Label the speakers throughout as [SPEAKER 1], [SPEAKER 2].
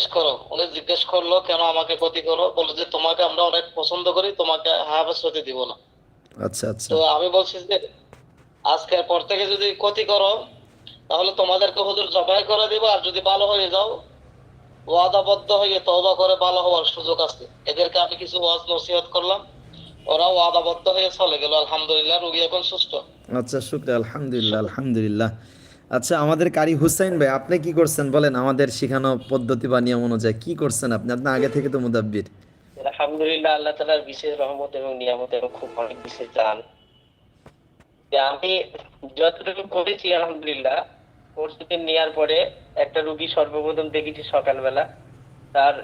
[SPEAKER 1] জিজ্ঞেস করো। উনি জিজ্ঞেস করল কেন আমাকে ক্ষতি করো? বলে যে তোমাকে আমরা অনেক পছন্দ করি তোমাকে হাফেজ হতে দিব না।
[SPEAKER 2] আচ্ছা আচ্ছা।
[SPEAKER 1] তো আমি বলছি যে আজকের পর থেকে যদি ক্ষতি করো তাহলে তোমাদেরকে হুজুর জবাই করে দিব আর যদি ভালো হয়ে যাও ওয়াদাবদ্ধ হয়ে তওবা করে ভালো হওয়ার সুযোগ আছে। এদেরকে আমি কিছু ওয়াজ নসিহত করলাম। ওরা ওয়াদাবদ্ধ হয়ে চলে গেল। আলহামদুলিল্লাহ রুগী এখন সুস্থ।
[SPEAKER 2] আচ্ছা শুক্রিয়া। আলহামদুলিল্লাহ আলহামদুলিল্লাহ। আচ্ছা আমাদের কারি হুসাইন ভাই, আপনি কি করছেন? বলেন, আমাদের শেখানো পদ্ধতি বা নিয়ম অনুযায়ী কি করছেন আপনি? আপনি আগে থেকে তো মুদাব্বির।
[SPEAKER 3] আলহামদুলিল্লাহ, আল্লাহ তালার বিশেষ রহমত এবং নিয়ামত এবং খুব অনেক বিশেষ দান। আমি যতটুকু করেছি, আলহামদুলিল্লাহ প্রস্তুতি নেওয়ার পরে একটা রুগী সর্বপ্রথম দেখেছি সকালবেলা। তার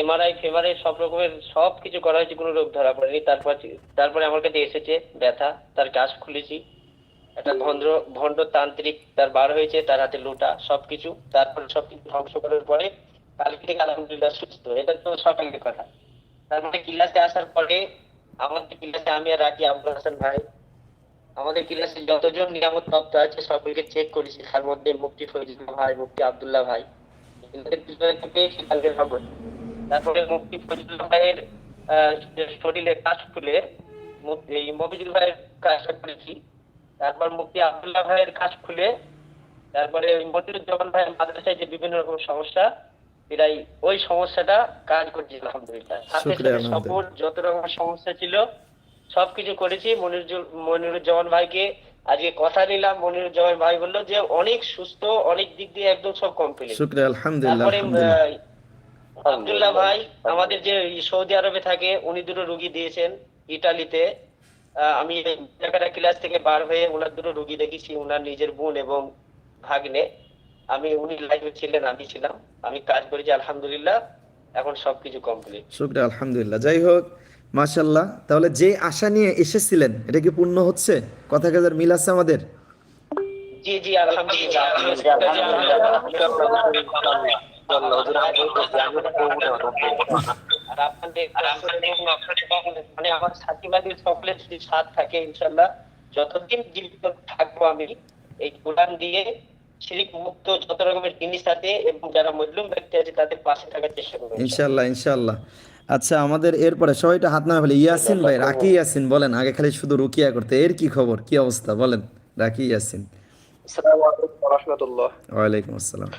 [SPEAKER 3] এমআরআই, ফেমারআই সব রকমের সব কিছু করা হয়েছে, কোনো রোগ ধরা পড়েনি। তারপর, তারপরে আমার কাছে এসেছে ব্যথা, তার গাছ খুলেছি। একটা ভন্ড ভণ্ড তান্ত্রিক তার বার হয়েছে, তার হাতে লোটা, সবকিছু, তারপরে সবকিছু ধ্বংস করার পরে কালকে থেকে আলহামদুলিল্লাহ সুস্থ। এটা তো সকালের কথা। তারপরে ক্লাসে আসার পরে আমাদের ক্লাসে আমি আর রাখি আবুল হাসান ভাই। আমাদের ক্লাসে যতজন নিয়ামত প্রাপ্ত আছে সকলকে চেক করেছি। তার মধ্যে মুফতি ফৈজুল্লাহ ভাই, মুফতি আব্দুল্লাহ ভাই। তারপরে মুক্তি ফৈজুল্লাহ ভাইয়ের শরীরে কাজ খুলে মফিজুল ভাইয়ের কাজটা করেছি। তারপর মুফতি আব্দুল্লাহ ভাইয়ের কাজ খুলে তারপরে মতিরুজ্জামান ভাইয়ের মাদ্রাসায় যে বিভিন্ন রকম সমস্যা প্রায় ওই সমস্যাটা কাজ করছি আলহামদুলিল্লাহ। সাথে সাথে যত রকম সমস্যা ছিল সবকিছু করেছি। মনিরুজ্জু- মনিরুজ্জামান ভাইকে আজকে কথা নিলাম মনিরুজ্জামান ভাই বলল যে অনেক সুস্থ অনেক দিক দিয়ে একদম সব কমপ্লিট
[SPEAKER 2] শুক্রিয়া আলহামদুলিল্লাহ
[SPEAKER 3] তারপরে
[SPEAKER 2] আলহামদুলিল্লাহ।
[SPEAKER 3] আব্দুল্লাহ ভাই আমাদের যে সৌদি আরবে থাকে উনি দুটো রুগী দিয়েছেন ইটালিতে। আমি জায়গাটা ক্লাস থেকে বার হয়ে ওনার দুটো রুগী দেখেছি ওনার নিজের বোন এবং ভাগ্নে। আমি উনি লাইভে ছিলেন আমি ছিলাম। আমি কাজ করেছি আলহামদুলিল্লাহ। এখন সবকিছু কমপ্লিট
[SPEAKER 2] শুক্রিয়া আলহামদুলিল্লাহ। যাই হোক মাশাল্লাহ তাহলে যে আশা নিয়ে এসেছিলেন এটা কি পূর্ণ হচ্ছে? কথা কাজার মিল আছে আমাদের?
[SPEAKER 3] জি জি আলহামদুলিল্লাহ। মানে আমার সাথীবাদীর সকলের যদি সাথ থাকে ইনশাল্লাহ যতদিন জীবিত থাকব আমি এই কোরআন দিয়ে শিরিক মুক্ত যত রকমের জিনিস আছে এবং যারা মজলুম ব্যক্তি আছে তাদের পাশে থাকার চেষ্টা করব।
[SPEAKER 2] ইনশাল্লাহ ইনশাল্লাহ আচ্ছা আমাদের এরপরে সবাইটা হাত না ফেলে ইয়াসিন ভাই রাকি ইয়াসিন বলেন আগে খালি শুধু রুকিয়া করতে এর কি খবর কি অবস্থা বলেন রাকি ইয়াসিন।
[SPEAKER 4] আসসালামু আলাইকুম রহমতুল্লাহ।
[SPEAKER 2] ওয়ালাইকুম আসসালাম।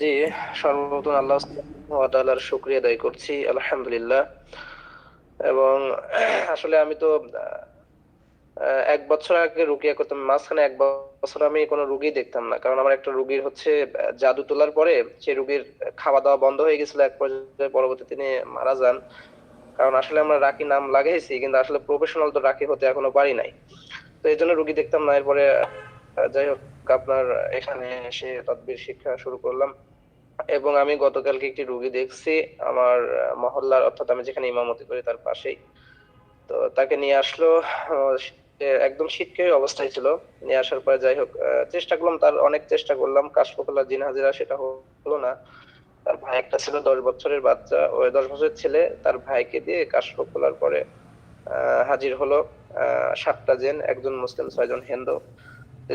[SPEAKER 4] জি সর্বপ্রথম আল্লাহ শুকরিয়া আদায় করছি, আলহামদুলিল্লাহ। এবং আসলে আমি তো এক বছর আগে রুকিয়া করতাম মাঝখানে এক বছর আমি কোনো রুগী দেখতাম না। কারণ আমার একটা রুগীর হচ্ছে জাদু তোলার পরে সেই রুগীর খাওয়া দাওয়া বন্ধ হয়ে গেছিল, এক পর্যায়ে পরবর্তী তিনি মারা যান। কারণ আসলে আমরা রাকি নাম লাগাইছি, কিন্তু আসলে প্রফেশনাল তো রাকি হতে এখনও পারি নাই। তো এই জন্য রুগী দেখতাম না। এরপরে যাই হোক আপনার এখানে এসে তদবির শিক্ষা শুরু করলাম। এবং আমি গতকালকে একটি রুগী দেখছি, আমার মহল্লার, অর্থাৎ আমি যেখানে ইমামতি করি তার পাশেই। তো তাকে নিয়ে আসলো একদম শীতকালীন অবস্থায় ছিল। নিয়ে আসার পরে যাই হোক চেষ্টা করলাম, তার অনেক চেষ্টা করলাম। কাশফোকলা জিন হাজিরা সেটা হলো না। তার ভাই একটা ছিল, দশ বছরের বাচ্চা ওই দশ বছরের ছেলে। তার ভাইকে দিয়ে কাশফোকলার পরে হাজির হলো সাতটা জেন, একজন মুসলিম, ছয়জন হিন্দু।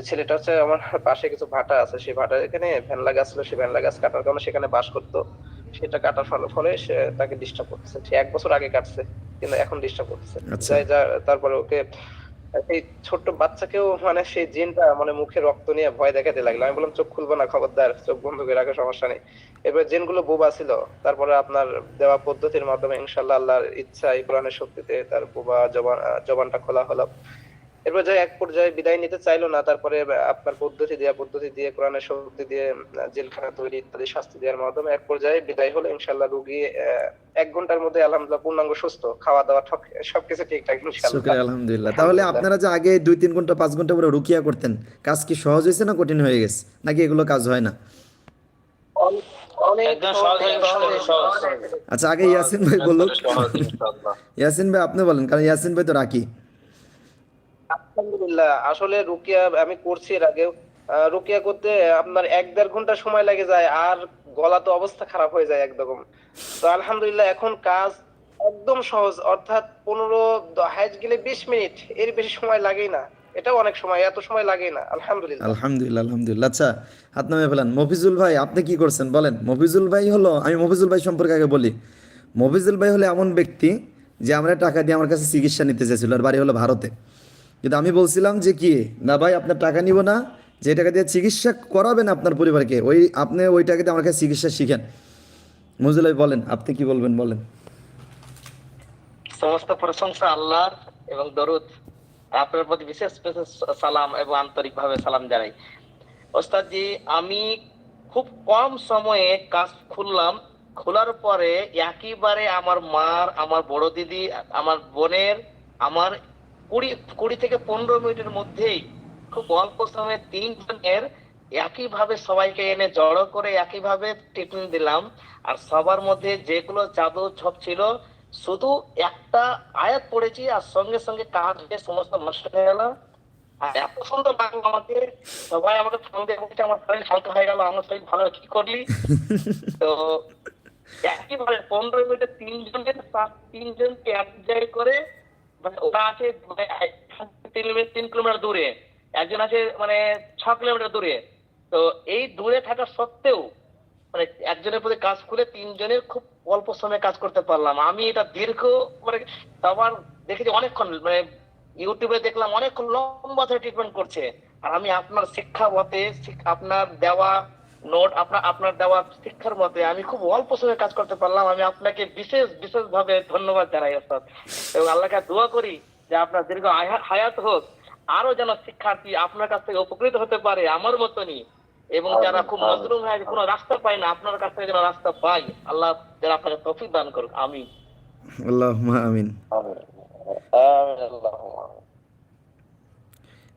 [SPEAKER 4] ছেলেটা হচ্ছে আমার পাশে কিছু ভাটা আছে সেই ভাটা এখানে ভ্যানলা গাছ ছিল সেই ভ্যানলা গাছ কাটার কারণে সেখানে বাস করতো। সেটা কাটার ফলে ফলে সে তাকে ডিস্টার্ব করতেছে। সে এক বছর আগে কাটছে কিন্তু এখন ডিস্টার্ব করতেছে।
[SPEAKER 2] আচ্ছা।
[SPEAKER 4] তারপরে ওকে এই ছোট্ট বাচ্চাকেও মানে সেই জিনটা মানে মুখে রক্ত নিয়ে ভয় দেখাতে লাগল। আমি বললাম চোখ খুলবো না খবরদার চোখ বন্ধ করে রাখো সমস্যা নেই। এবার জিনগুলো বোবা ছিল। তারপরে আপনার দেওয়া পদ্ধতির মাধ্যমে ইনশাল্লাহ আল্লাহর ইচ্ছা এই কোরআনের শক্তিতে তার বোবা জবান জবানটা খোলা হলো। এরপর যাই এক পর্যায়ে বিদায় নিতে চাইলো না তারপরে আপনার পদ্ধতি দেওয়া পদ্ধতি দিয়ে কোরআনের শক্তি দিয়ে জেলখানা তৈরি ইত্যাদি শাস্তি দেওয়ার মাধ্যমে এক পর্যায়ে বিদায় হলো। ইনশাল্লাহ রুগী এক ঘণ্টার মধ্যে আলহামদুলিল্লাহ পূর্ণাঙ্গ সুস্থ খাওয়া দাওয়া ঠক সবকিছু ঠিকঠাক ইনশাল্লাহ
[SPEAKER 2] আলহামদুলিল্লাহ। তাহলে আপনারা যে আগে দুই তিন ঘণ্টা পাঁচ ঘণ্টা করে রুকিয়া করতেন কাজ কি সহজ হয়েছে না কঠিন হয়ে গেছে? নাকি এগুলো কাজ হয় না। আচ্ছা আগে ইয়াসিন ভাই বলুন ইয়াসিন ভাই আপনি বলেন কারণ ইয়াসিন ভাই তো রাকি
[SPEAKER 4] আলহামদুলিল্লাহ। আসলে রুকিয়া আমি করছি এর রুকিয়া করতে আপনার এক দেড় ঘণ্টা সময় লাগে যায়, আর গলা তো অবস্থা খারাপ হয়ে যায় একদম। তো আলহামদুলিল্লাহ, এখন কাজ একদম সহজ। অর্থাৎ পনেরো হাইজ গেলে বিশ মিনিট, এর বেশি সময় লাগেই না। এটাও অনেক সময়, এত সময় লাগে না। আলহামদুলিল্লাহ।
[SPEAKER 2] আলহামদুলিল্লাহ আলহামদুলিল্লাহ। আচ্ছা হাত নামে ফেলান। মফিজুল ভাই, আপনি কি করছেন বলেন? মফিজুল ভাই হলো, আমি মফিজুল ভাই সম্পর্কে আগে বলি। মফিজুল ভাই হলো এমন ব্যক্তি যে আমরা টাকা দিয়ে আমার কাছে চিকিৎসা নিতে চাইছিল আর বাড়ি হলো ভারতে। কিন্তু আমি বলছিলাম যে কি, না ভাই, আপনার টাকা নিব না। যে টাকা দিয়ে চিকিৎসা করাবেন আপনার পরিবারকে, ওই আপনি ওই টাকা দিয়ে আমার কাছে চিকিৎসা শিখেন। মফিজুল ভাই বলেন, আপনি কি বলবেন, বলেন?
[SPEAKER 5] সমস্ত প্রশংসা আল্লাহ এবং দরুদ। আপনার প্রতি বিশেষ বিশেষ সালাম এবং আন্তরিক ভাবে সালাম জানাই। ওস্তাদজি, আমি খুব কম সময়ে কাজ খুললাম। খোলার পরে একেবারে আমার মার, আমার বড় দিদি, আমার বোনের, আমার কুড়ি কুড়ি থেকে পনেরো মিনিটের মধ্যেই খুব অল্প সময়ে তিনজনের একইভাবে সবাইকে এনে জড়ো করে একইভাবে ট্রিটমেন্ট দিলাম। আর সবার মধ্যে যেগুলো জাদু ছপ ছিল শুধু একটা আয়াত পড়েছি আর সঙ্গে সঙ্গে কাজ হয়ে সমস্ত নষ্ট হয়ে গেল। আর এত সুন্দর লাগল আমাকে। সবাই আমাকে ফোন দিয়ে বলছে আমার শরীর হালকা হয়ে গেল আমার শরীর ভালো কি করলি? তো একইভাবে পনেরো মিনিটে তিনজনের তিনজনকে এক জায়গায় করে ওরা আছে মানে তিন কিলোমিটার দূরে। একজন আছে মানে ছ কিলোমিটার দূরে। তো এই দূরে থাকা সত্ত্বেও মানে একজনের প্রতি কাজ করে তিনজনের খুব অল্প সময়ে কাজ করতে পারলাম। আমি এটা দীর্ঘ মানে আবার দেখেছি অনেকক্ষণ মানে ইউটিউবে দেখলাম অনেকক্ষণ লম্বা ধরে ট্রিটমেন্ট করছে। আর আমি আপনার শিক্ষা মতে, আপনার দেওয়া নোট আপনার আপনার দেওয়া শিক্ষার মতে আমি খুব অল্প সময়ে কাজ করতে পারলাম। আমি আপনাকে বিশেষ বিশেষ ভাবে ধন্যবাদ জানাই অর্থাৎ এবং আল্লাহকে দোয়া করি যে আপনার দীর্ঘ হায়াত হোক আরও যেন শিক্ষার্থী আপনার কাছ থেকে উপকৃত হতে পারে আমার মতনই। এবং যারা খুব মজরুম হয় কোনো রাস্তা পায় না আপনার কাছ থেকে যেন রাস্তা পাই। আল্লাহ যেন আপনাকে তফিক দান করুক। আমি
[SPEAKER 2] আল্লাহ আমিন।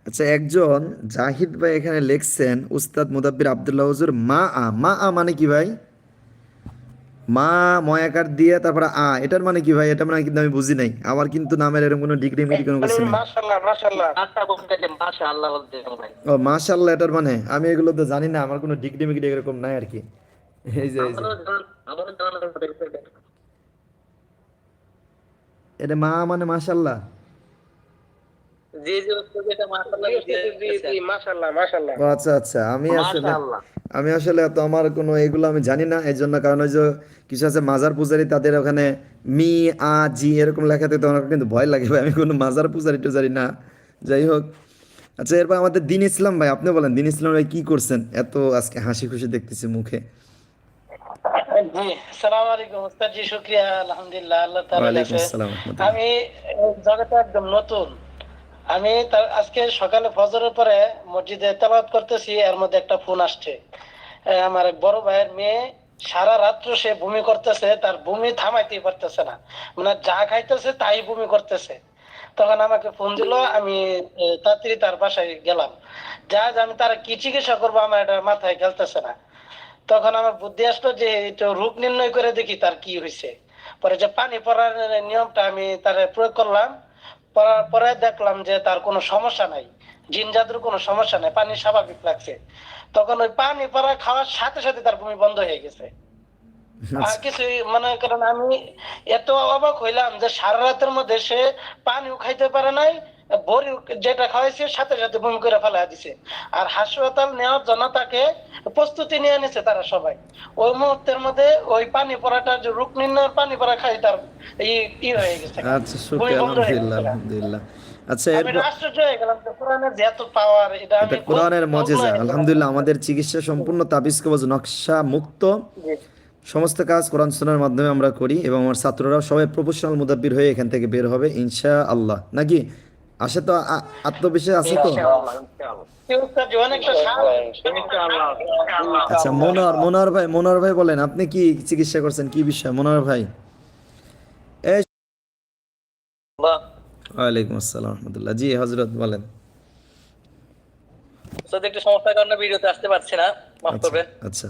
[SPEAKER 2] আচ্ছা একজন জাহিদ ভাই এখানে লিখছেন উস্তাদ মুদাব্বির আব্দুল্লাহ হুজুর মা আ মা আ মানে কি ভাই? মা ময়াকার দিয়ে তারপরে আ এটার মানে কি ভাই? এটা মানে কিন্তু আমি বুঝি নাই। আমার কিন্তু নামের এরকম কোনো ডিগ্রি মিগ্রি কোনো কিছু নেই।
[SPEAKER 4] মাশাআল্লাহ মাশাআল্লাহ।
[SPEAKER 5] আচ্ছা
[SPEAKER 2] ও মাশাআল্লাহ এটার মানে? আমি এগুলো তো জানি না আমার কোনো ডিগ্রি মিগ্রি এরকম নাই আর কি। এই যে এই যে।
[SPEAKER 5] এটা
[SPEAKER 2] মা মানে মাশাআল্লাহ? আচ্ছা। আচ্ছা আমি আসলে আমি আসলে তো আমার কোনো এগুলো আমি জানি না এই জন্য কারণ ওই যে কিছু আছে মাজার পূজারি তাদের ওখানে মি আ জি এরকম লেখা থাকে আমার কিন্তু ভয় লাগে ভাই আমি কোনো মাজার পূজারি টুজারি না। যাই হোক আচ্ছা এরপর আমাদের দিন ইসলাম ভাই আপনি বলেন দিন ইসলাম ভাই কি করছেন? এত আজকে হাসি খুশি দেখতেছি মুখে।
[SPEAKER 6] জি আলাইকুম উস্তাদ জি শুক্রিয়া আলহামদুলিল্লাহ আল্লাহ তাআলা
[SPEAKER 2] ওয়ালাইকুম
[SPEAKER 6] কাছে
[SPEAKER 2] আসসালাম
[SPEAKER 6] আমি জগতে একদম নতুন। আমি আজকে সকালে ফজরের পরে মসজিদে তেলাওয়াত করতেছি, এর মধ্যে একটা ফোন আসছে। আমার বড় ভাইয়ের মেয়ে, সারা রাত্র সে বমি করতেছে, তার বমি থামাইতেই পারতেছে না। মানে যা খাইতেছে তাই বমি করতেছে। তখন আমাকে ফোন দিল, আমি তাড়াতাড়ি তার বাসায় গেলাম। যা আমি তার কি চিকিৎসা করব, আমার এটা মাথায় খেলতেছে না। তখন আমার বুদ্ধি আসলো যে, একটু রূপ নির্ণয় করে দেখি তার কি হয়েছে পরে যে পানি পড়ার নিয়মটা আমি তার প্রয়োগ করলাম। পড়ার পরে দেখলাম যে তার কোনো সমস্যা নাই। জিন জাদুর কোনো সমস্যা নাই পানি স্বাভাবিক লাগছে। তখন ওই পানি পড়া খাওয়ার সাথে সাথে তার ভূমি বন্ধ হয়ে গেছে। আর কিছু মনে কারণ আমি এত অবাক হইলাম যে সারা রাতের মধ্যে সে পানিও খাইতে পারে নাই বড়ি যেটা খাওয়াইছে সাথে সাথে বমি করে ফেলা দিছে। আর হাসপাতাল নেওয়ার জন্য তাকে প্রস্তুতি নিয়ে নিছে তারা সবাই। ওই মুহূর্তের মধ্যে ওই পানি পড়াটা যে রূপ নির্ণয়ের পানি পড়া খাই তার ই হয়ে গেছে।
[SPEAKER 2] আচ্ছা শুক্রিয়া আলহামদুলিল্লাহ আচ্ছা
[SPEAKER 6] কোরআনের
[SPEAKER 2] মজেজা। আমাদের চিকিৎসা সম্পূর্ণ তাবিজ কবজ নকশা মুক্ত। সমস্ত কাজ কোরআন মাধ্যমে আমরা করি এবং আমার ছাত্ররাও সবাই প্রফেশনাল মুদাব্বির হয়ে এখান থেকে বের হবে ইনশা আল্লাহ নাকি? আসে তো আত্মবিশ্বাস আছে তো। আচ্ছা মনোয়ার মনোয়ার ভাই মনোয়ার ভাই বলেন আপনি কি চিকিৎসা করছেন? কি বিষয়? মনোয়ার ভাই। ওয়ালাইকুম আসসালাম রহমতুল্লাহ। জি হজরত বলেন।
[SPEAKER 7] একটু সমস্যার কারণে ভিডিওতে আসতে পারছি না। মাফ
[SPEAKER 2] আচ্ছা
[SPEAKER 7] করবেন।
[SPEAKER 2] আচ্ছা।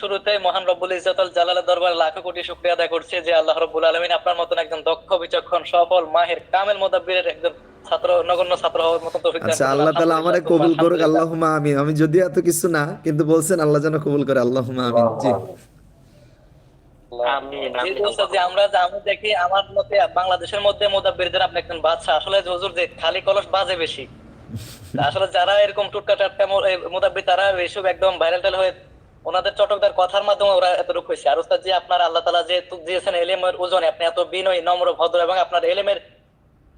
[SPEAKER 7] শুরুতে মহান রব্বুল ইজ্জত আল জালালের দরবারে লাখো কোটি শুকরিয়া আদায় করছি যে আল্লাহ রব্বুল আলামিন আপনার মতন একজন দক্ষ বিচক্ষণ সফল মাহির কামেল মোদাব্বিরের একজন ছাত্র নগণ্য ছাত্র হওয়ার মতন তৌফিক দান
[SPEAKER 2] আচ্ছা আল্লাহ তালা আমারে কবুল করুক
[SPEAKER 7] আলহামদুলিল্লাহ।
[SPEAKER 2] আল্লাহুমা আমিন। আমি যদি এত কিছু না কিন্তু বলছেন আল্লাহ যেন কবুল করে আল্লাহুমা আমিন। জি।
[SPEAKER 7] আমরা আমি দেখি আমার মতে বাংলাদেশের মধ্যে মোদাব্বিরদের আপনি একজন বাদশা আসলে যে হুজুর যে খালি কলস বাজে বেশি। আসলে যারা এরকম টুটকা টাটকা মোদাব্বির তারা এসব একদম ভাইরাল হয়ে ওনাদের চটকদার কথার মাধ্যমে ওরা এতটুকু হয়েছে। আর ওস্তাদ জি আপনার আল্লাহ তালা যে দিয়েছেন এলেমের ওজনে আপনি এত বিনয়ী নম্র ভদ্র এবং আপনার এলেমের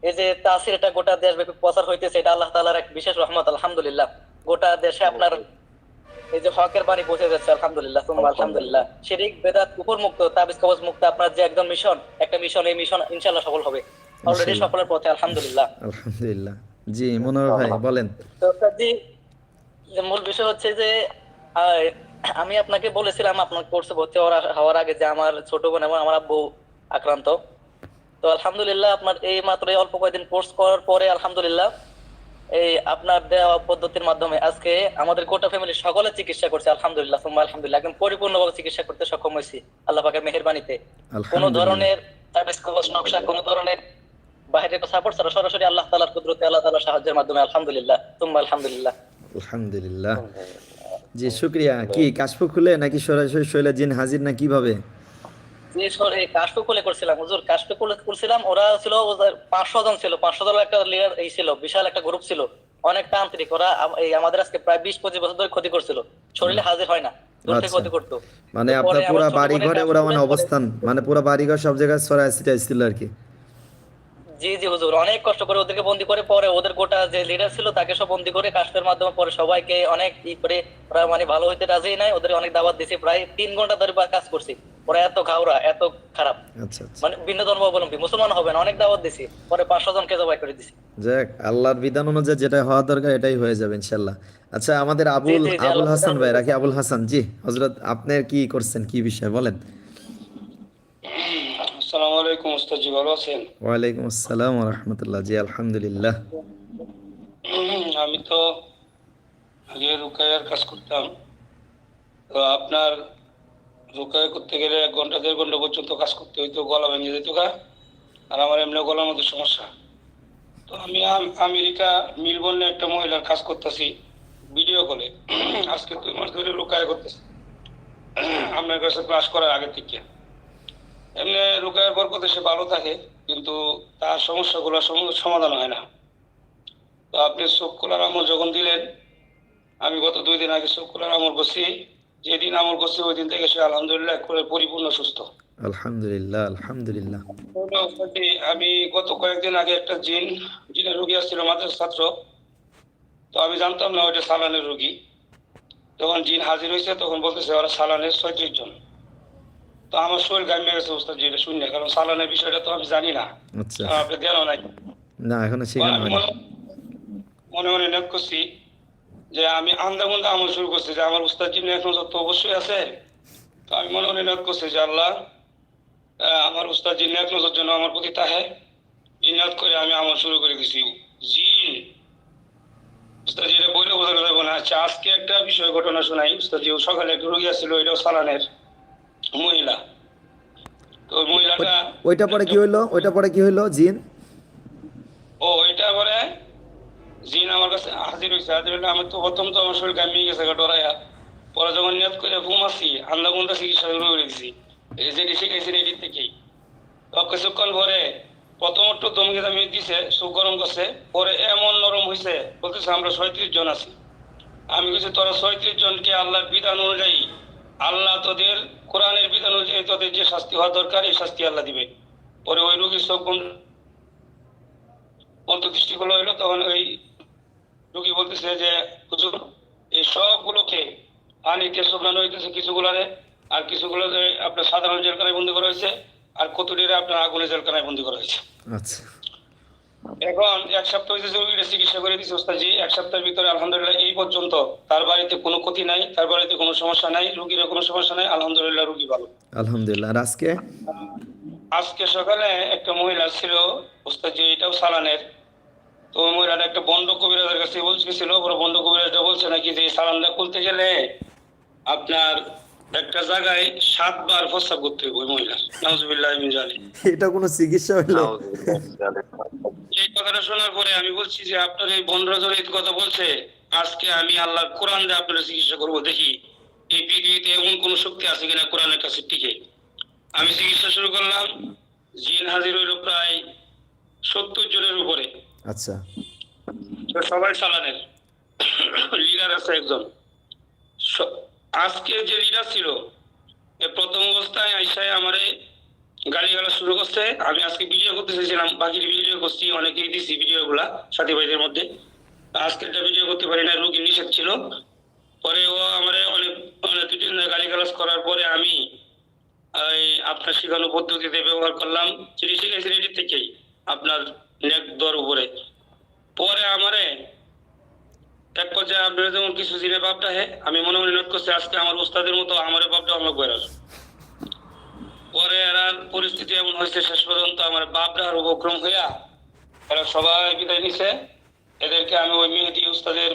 [SPEAKER 7] এই যে তাসির এটা গোটা দেশব্যাপী প্রচার হইতেছে এটা আল্লাহ তালার এক বিশেষ রহমত আলহামদুলিল্লাহ। গোটা দেশে আপনার এই যে হকের বাণী পৌঁছে যাচ্ছে আলহামদুলিল্লাহ তুমা আলহামদুলিল্লাহ। শিরিক বেদাত কুকুর মুক্ত তাবিজ কবজ মুক্ত আপনার যে একদম মিশন একটা মিশন এই মিশন ইনশাআল্লাহ সফল হবে। অলরেডি। সফলের পথে আলহামদুলিল্লাহ।
[SPEAKER 2] আলহামদুলিল্লাহ। জি মনোহর ভাই বলেন।
[SPEAKER 7] তো জি মূল বিষয় হচ্ছে যে আমি আপনাকে বলেছিলাম আপনার কোর্সে ভর্তি হওয়ার আগে যে আমার ছোট বোন এবং আমার আব্বু আক্রান্ত। তো আলহামদুলিল্লাহ আপনার এই মাত্র অল্প কয়েকদিন কোর্স করার পরে আলহামদুলিল্লাহ এই আপনার দেওয়া পদ্ধতির মাধ্যমে আজকে আমাদের গোটা ফ্যামিলি সকলে চিকিৎসা করছে আলহামদুলিল্লাহ সুম্মা আলহামদুলিল্লাহ। একদম পরিপূর্ণভাবে চিকিৎসা করতে সক্ষম হয়েছি আল্লাহ পাকের মেহেরবানিতে। কোনো ধরনের নকশা কোনো ধরনের বাইরের সাপোর্ট ছাড়া সরাসরি আল্লাহ তাআলার কুদরতে আল্লাহ তাআলার সাহায্যের মাধ্যমে আলহামদুলিল্লাহ তুম্মা আলহামদুলিল্লাহ।
[SPEAKER 2] আলহামদুলিল্লাহ। জি শুক্রিয়া কি কাশফু খুলে নাকি সরাসরি শৈলা জিন হাজির না কীভাবে?
[SPEAKER 7] করছিলাম হুজুর। করছিলাম ওরা ছিল পাঁচশো জন ছিল পাঁচশো জন একটা লিডার এই ছিল বিশাল একটা গ্রুপ ছিল অনেক তান্ত্রিক। ওরা এই আমাদের আজকে প্রায় বিশ পঁচিশ বছর ধরে ক্ষতি করছিল শরীরে হাজির হয় না
[SPEAKER 2] আচ্ছা।
[SPEAKER 7] ক্ষতি করতো।
[SPEAKER 2] মানে আপনার
[SPEAKER 7] পরে
[SPEAKER 2] বাড়ি ঘরে ওরা মানে অবস্থান মানে পুরা বাড়ি ঘর সব জায়গায় ছড়ায় ছিটায় ছিল আর কি।
[SPEAKER 7] জি জি হুজুর। অনেক কষ্ট করে ওদেরকে বন্দি করে পরে ওদের গোটা যে লিডার ছিল তাকে সব বন্দি করে কাশফের মাধ্যমে পরে সবাইকে অনেক ই করে ওরা মানে ভালো হইতে রাজি নাই। ওদের অনেক দাওয়াত দিয়েছি প্রায় তিন ঘণ্টা ধরে কাজ করছি। ওরা এত এত খারাপ।
[SPEAKER 2] আচ্ছা আচ্ছা।
[SPEAKER 7] মানে ভিন্ন ধর্ম অবলম্বী মুসলমান হবে না অনেক দাওয়াত দিছি। পরে পাঁচশো জনকে জবাই করে দিছি।
[SPEAKER 2] যাক আল্লাহর বিধান অনুযায়ী যেটা হওয়া দরকার এটাই হয়ে যাবে ইনশাল্লাহ আচ্ছা আমাদের আবুল আবুল হাসান ভাই রাখি আবুল হাসান। জি হজরত আপনার কি করছেন? কি বিষয়? বলেন।
[SPEAKER 1] আসসালামু আলাইকুম উস্তাদ জি ভালো আছেন?
[SPEAKER 2] ওয়ালাইকুম আসসালাম রহমতুল্লাহ। জি আলহামদুলিল্লাহ।
[SPEAKER 1] আমি তো আগে রুকায়ার কাজ করতাম। তো আপনার রুকায়া করতে গেলে এক ঘণ্টা দেড় ঘণ্টা পর্যন্ত কাজ করতে হইতো গলা ভেঙে যেত গা। আর আমার এমনি গলার মধ্যে সমস্যা। তো আমি আমেরিকা মিলবর্নে একটা মহিলার কাজ করতেছি ভিডিও কলে। আজকে দুই মাস ধরে রুকায়া করতেছি। আপনার কাছে ক্লাস করার আগে থেকে। এমনি রুকায়ার বরকতে সে ভালো থাকে কিন্তু তার সমস্যাগুলো সম- সমাধান হয় না। তো আপনি চোখ খোলার আমল যখন দিলেন আমি গত দুই দিন আগে চোখ খোলার আমল করছি। যেদিন আমল করছি ওই দিন থেকে সে আলহামদুলিল্লাহ একবারে পরিপূর্ণ সুস্থ।
[SPEAKER 2] আলহামদুলিল্লাহ আলহামদুলিল্লাহ।
[SPEAKER 1] আমি গত কয়েকদিন আগে একটা জিন জিনের রোগী আসছিল আমাদের ছাত্র। তো আমি জানতাম না ওইটা সালানের রোগী। যখন জিন হাজির হয়েছে তখন বলতেছে ওরা সালানের ছয়ত্রিশ জন। তো আমার শরীর গামিয়ে গেছে ওস্তাদ যেটা কারণ সালানের বিষয়টা তো আমি জানি না।
[SPEAKER 2] আচ্ছা।
[SPEAKER 1] আপনি জ্ঞানও নাই?
[SPEAKER 2] না এখনও শেখানো
[SPEAKER 1] আমি
[SPEAKER 2] হয়নি
[SPEAKER 1] মনে- মনে নিয়োগ করছি যে আমি আমল শুরু করছি যে আমার উস্তাদ জিন এখন যত অবশ্যই আছে তো আমি মনে মনে নিয়োগ করছি যে আল্লাহ আমার উস্তাদ জিন এক নজর জন্য আমার প্রতি তাহে করে আমি আমল শুরু করে দিছি। জিন। উস্তাদ জিরে বইলে বোঝানো যাবে না। আচ্ছা আজকে একটা বিষয় ঘটনা শোনাই। উস্তাদ সকালে একটা রোগী আসছিল এটাও সালানের। মহিলা। তো মহিলাটা
[SPEAKER 2] ওইটা পরে কি হইল? ওইটা পরে কি হইল? জিন?
[SPEAKER 1] ও এটা পরে জিন আমার কাছে হাজির হয়েছে হাজির হলে আমি তো প্রথম তো আমার শরীর গামিয়ে গেছে ডরাইয়া। পরে যখন নিয়ত করে ঘুমাচ্ছি আন্দা গুন্দা চিকিৎসা শুরু করে দিছি। এই যে শিখেছি থেকেই। তো কিছুক্ষণ পরে প্রথম একটু দমকে দামি দিছে চোখ গরম করছে। পরে এমন নরম হয়েছে বলতেছে আমরা ছয়ত্রিশ জন আছি। আমি কিছু তোরা ছয়ত্রিশ জনকে আল্লাহর বিধান অনুযায়ী আল্লাহ তোদের কোরআনের বিধান অনুযায়ী তোদের যে শাস্তি হওয়া দরকার, এই শাস্তি আল্লাহ দিবে পরে ওই রোগীর চোখ বন্ধ অন্তর্দৃষ্টি হলো হইল তখন ওই রোগী বলতেছে যে, হুজুর, এই সবগুলোকে পানিতে শুকনানো হইতেছে কিছুগুলারে, আর কিছুগুলো আপনার সাধারণ জেলখানায় বন্দি করা হয়েছে, আর কতটিরে আপনার আগুনে জেলখানায় বন্দি করা হয়েছে।
[SPEAKER 2] আচ্ছা।
[SPEAKER 1] এখন এক সপ্তাহ হয়েছে রোগীরা চিকিৎসা করে দিচ্ছে ওস্তাদজি। এক সপ্তাহের ভিতরে আলহামদুলিল্লাহ এই পর্যন্ত। তার বাড়িতে কোনো ক্ষতি নাই তার বাড়িতে কোনো সমস্যা নাই রুগীর কোনো সমস্যা নাই আলহামদুলিল্লাহ রুগী ভালো।
[SPEAKER 2] আলহামদুলিল্লাহ আর আজকে?
[SPEAKER 1] আজকে সকালে একটা মহিলা ছিল ওস্তাদজি এটাও সালানের। তো ওই মহিলাটা একটা বন্ড কবিরাজের কাছে বলছিল ওরা বন্ড কবিরাজটা বলছে নাকি যে সালানটা খুলতে গেলে আপনার একটা জায়গায় সাতবার প্রস্তাব করতে হবে ওই মহিলা নাউজুবিল্লাহ মিন
[SPEAKER 2] এটা কোনো চিকিৎসা হইল?
[SPEAKER 1] এই কথাটা শোনার পরে আমি বলছি যে আপনার এই বন্ধুরা এই কথা বলছে আজকে আমি আল্লাহর কোরআন দিয়ে আপনার চিকিৎসা করব। দেখি এই পৃথিবীতে এমন কোন শক্তি আছে কিনা কোরআনের কাছে টিকে। আমি চিকিৎসা শুরু করলাম জিন হাজির হইল প্রায় সত্তর জনের উপরে।
[SPEAKER 2] আচ্ছা।
[SPEAKER 1] তো সবাই চালানের। লিডার আছে একজন। আজকে যে লিডার ছিল প্রথম অবস্থায় আইসায় আমারে গালি গালা শুরু করছে। আমি আজকে ভিডিও করতে চাইছিলাম, বাকি ভিডিও করছি, অনেকেই দিছি ভিডিও গুলা সাথী ভাইদের মধ্যে। আজকে একটা ভিডিও করতে পারি না রোগী নিষেধ ছিল। পরে ও আমারে অনেক অনেক গালি গালাজ করার পরে আমি আপনার শেখানো পদ্ধতিতে ব্যবহার করলাম। চিঠি শিখেছি রেডি থেকেই, আপনার নেক দর উপরে। পরে আমারে এক পর্যায়ে আপনার যেমন কিছু দিনে বাপটা হে, আমি মনে মনে নোট করছি, আজকে আমার উস্তাদের মতো আমার বাপটা আমার বেরাস পরে এরা পরিস্থিতি এমন হয়েছে শেষ পর্যন্ত আমার বাপটার উপক্রম হইয়া এরা সবাই বিদায় নিছে। এদেরকে আমি ওই মেহেদি উস্তাদের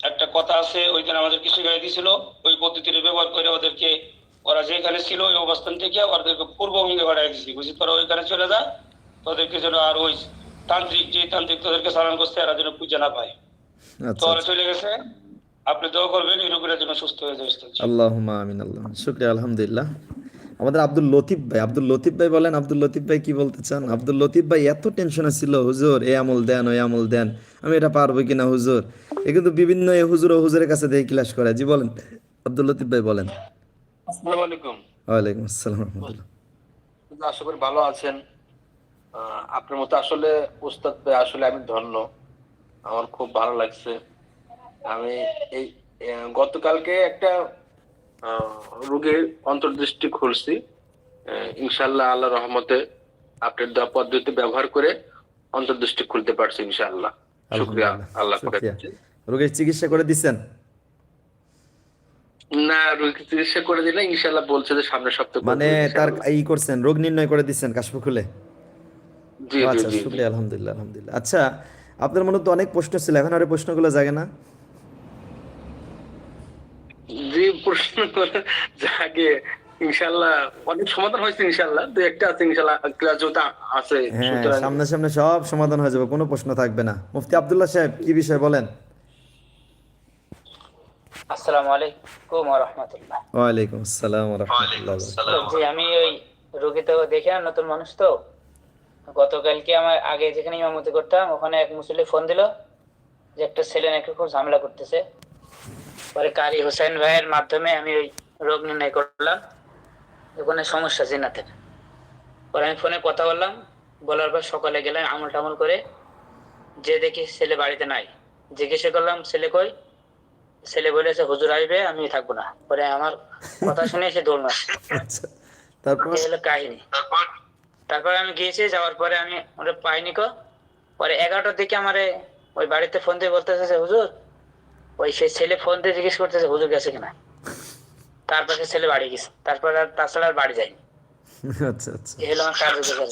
[SPEAKER 1] একটা কথা আছে ওই ওইখানে আমাদেরকে শিখাই দিছিল ওই পদ্ধতিটা ব্যবহার করে ওদেরকে ওরা যেখানে ছিল ওই অবস্থান থেকে ওদেরকে পূর্বভঙ্গে বাড়াই দিয়েছি বুঝি তোরা ওইখানে চলে যা তোদেরকে যেন আর ওই তান্ত্রিক যে তান্ত্রিক তোদেরকে চালান করছে এরা যেন পূজা না পায়। তো
[SPEAKER 2] আচ্ছা।
[SPEAKER 1] ওরা চলে গেছে। আপনি দোয়া করবেন এই রোগীরা যেন সুস্থ হয়ে যায়
[SPEAKER 2] আল্লাহ আমিন আল্লাহ শুক্রিয়া আলহামদুলিল্লাহ। আমাদের আব্দুল লতিফ ভাই আব্দুল লতিফ ভাই বলেন আব্দুল লতিফ ভাই কি বলতে চান? আব্দুল লতিফ ভাই এত টেনশনে ছিল হুজুর এ আমল দেন ওই আমল দেন আমি এটা পারব কিনা হুজুর? এ কিন্তু বিভিন্ন এ হুজুর ও হুজুরের কাছে দেখে ক্লাস করে। জি বলেন। আব্দুল লতিফ ভাই বলেন।
[SPEAKER 8] আসসালামু আলাইকুম।
[SPEAKER 2] ওয়ালাইকুম আসসালাম রহমতুল্লাহ।
[SPEAKER 8] আশা করি ভালো আছেন। আপনার মতো আসলে উস্তাদ পেয়ে আসলে আমি ধন্য। আমার খুব ভালো লাগছে। আমি এই গতকালকে একটা রোগীর অন্তর্দৃষ্টি খুলছি। ইনশাল্লাহ আল্লাহ রহমতে আপনার দেওয়া পদ্ধতি ব্যবহার করে অন্তর্দৃষ্টি খুলতে পারছি ইনশাল্লাহ শুক্রিয়া আল্লাহ
[SPEAKER 2] রোগীর চিকিৎসা করে দিচ্ছেন?
[SPEAKER 8] না রোগী চিকিৎসা করে দিলে ইনশাল্লাহ বলছে যে সামনের সপ্তাহে
[SPEAKER 2] মানে তার। ই করছেন রোগ নির্ণয় করে দিচ্ছেন কাশফ খুলে?
[SPEAKER 8] জি জি
[SPEAKER 2] আচ্ছা শুক্রিয়া আলহামদুলিল্লাহ আলহামদুলিল্লাহ। আচ্ছা আপনার মনে তো অনেক প্রশ্ন ছিল এখন আর প্রশ্নগুলো জাগে না।
[SPEAKER 8] যে প্রশ্ন করে ইনশাল্লাহ অনেক সমাধান হয়েছে ইনশাল্লাহ দু একটা আছে ইনশাল্লাহ ক্লাস যেটা আছে
[SPEAKER 2] হ্যাঁ সামনে সামনে সব সমাধান হয়ে যাবে কোনো প্রশ্ন থাকবে না। মুফতি আব্দুল্লাহ সাহেব কি বিষয় বলেন?
[SPEAKER 9] আসসালামু আলাইকুম রহমতুল্লাহ
[SPEAKER 2] ওয়ালাইকুম আসসালাম রহমতুল্লাহ
[SPEAKER 9] জি আমি ওই রোগী তো দেখে না, নতুন মানুষ তো। গতকালকে আমার আগে যেখানে ইমামতি করতাম ওখানে এক মুসলি ফোন দিল যে একটা ছেলে নাকি খুব ঝামেলা করতেছে। পরে কারি হোসেন ভাইয়ের মাধ্যমে আমি ওই রোগ নির্ণয় করলাম। ওখানে সমস্যা জিনাতের পরে আমি ফোনে কথা বললাম। বলার পর সকালে গেলাম আমল টামল করে। যে দেখি ছেলে বাড়িতে নাই। জিজ্ঞাসা করলাম ছেলে কই? ছেলে বলেছে হুজুর আসবে আমি থাকব না। পরে আমার কথা শুনে সে দৌড় মারছে।
[SPEAKER 2] আচ্ছা তারপর?
[SPEAKER 9] হলো কাহিনী। তারপরে? আমি গিয়েছি যাওয়ার পরে আমি ওটা পাইনি কো। পরে এগারোটার দিকে আমার ওই বাড়িতে ফোন দিয়ে বলতেছে হুজুর ওই সেই ছেলে ফোন দিয়ে জিজ্ঞেস করতেছে হুজুর গেছে কিনা? তারপর সে ছেলে বাড়ি গেছে। তারপর আর তাছাড়া আর বাড়ি যায়নি।
[SPEAKER 2] আচ্ছা আচ্ছা।
[SPEAKER 9] এই হলো আমার কার্যকর